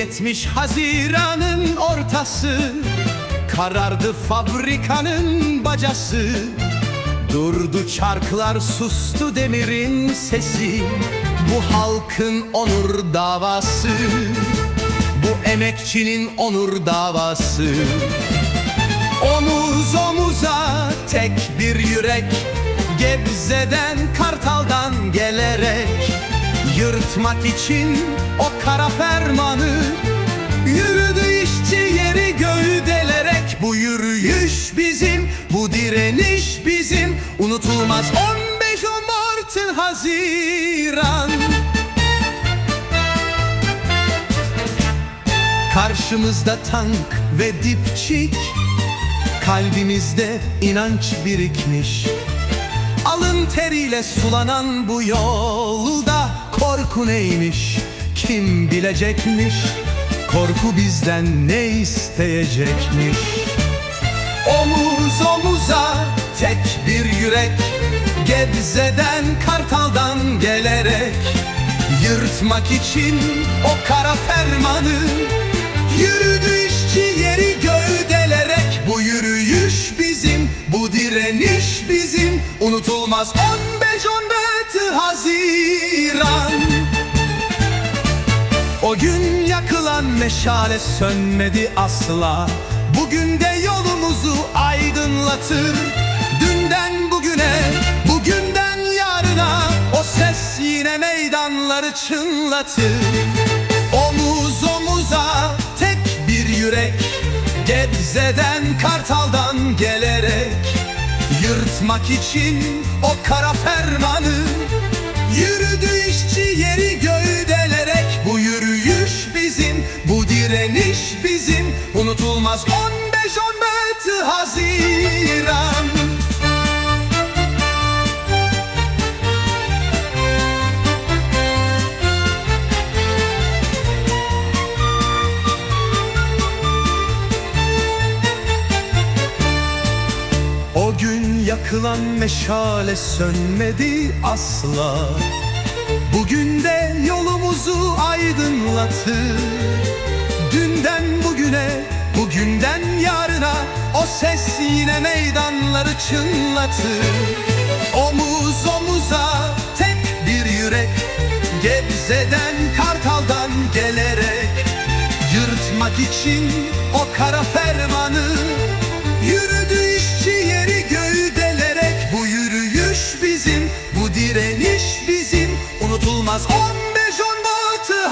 Yetmiş Haziran'ın ortası. Karardı fabrikanın bacası. Durdu çarklar sustu demirin sesi. Bu halkın onur davası. Bu emekçinin onur davası. Omuz omuza tek bir yürek. Gebze'den Kartal'dan gelerek Yırtmak için o kara fermanı Yürüdü işçi yeri gövdelerek. Bu yürüyüş bizim, bu direniş bizim. Unutulmaz 15 Mart Haziran. Karşımızda tank ve dipçik Kalbimizde inanç birikmiş. Alın teriyle sulanan bu yolda Korku neymiş? Kim bilecekmiş? Korku bizden ne isteyecekmiş? Omuz omuza tek bir yürek Gebze'den Kartal'dan gelerek. Yırtmak için o kara fermanı Yürüdü işçi yeri gövdelerek. Bu yürüyüş bizim, bu direniş bizim. Unutulmaz 15-14 Haziran o gün yakılan meşale sönmedi asla. Bugün de yolumuzu aydınlatır. Dünden bugüne, bugünden yarına O ses yine meydanları çınlatır. Omuz omuza tek bir yürek Gebze'den Kartal'dan gelerek. Yırtmak için o kara fermanı Yürüdü işçi yakılan meşale sönmedi asla. Bugün de yolumuzu aydınlatır. Dünden bugüne, bugünden yarına O ses yine meydanları çınlatır. Omuz omuza tek bir yürek Gebze'den Kartal'dan gelerek. Yırtmak için o kara fermanı Olmaz 15 on batı